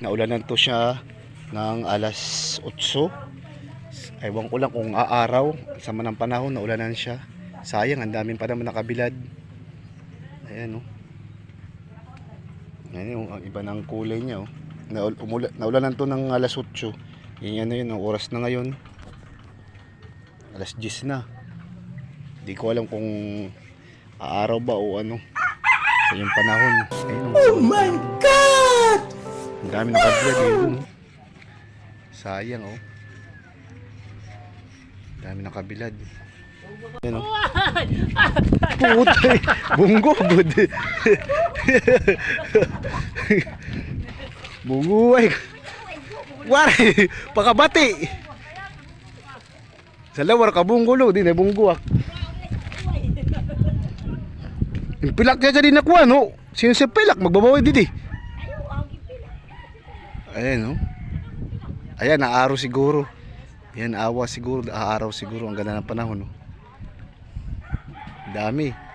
naulanan to siya ng alas 8. Ewan ko lang kung aaraw. Sama ng panahon, naulanan siya. Sayang, ang daming pa naman nakabilad. Ayan, oh. Yan yung iba ng kulay niya, oh. Naul umula naulanan to ng alas 8. Yan ano yun, ang oras na ngayon. Alas 10 na. Hindi ko alam kung aaraw ba o ano. Sa yung panahon. Ayun, oh. my God! Ang dami nakabilad eh. yun, oh. Sayang oh. Ang dami nakabilad. Yan oh. Putay! Bunggo! Bud. Bunggo ay! Wari! Pakabati! Sa lawar ka bunggo lo, di na bunggo ah. Yung pilak niya dyan nakuha no? Sino si pilak? Magbabawi didi. Ayan, no? Ayan, naaraw siguro. Ayan, awa siguro. Aaraw siguro. Ang ganda ng panahon, no? Dami.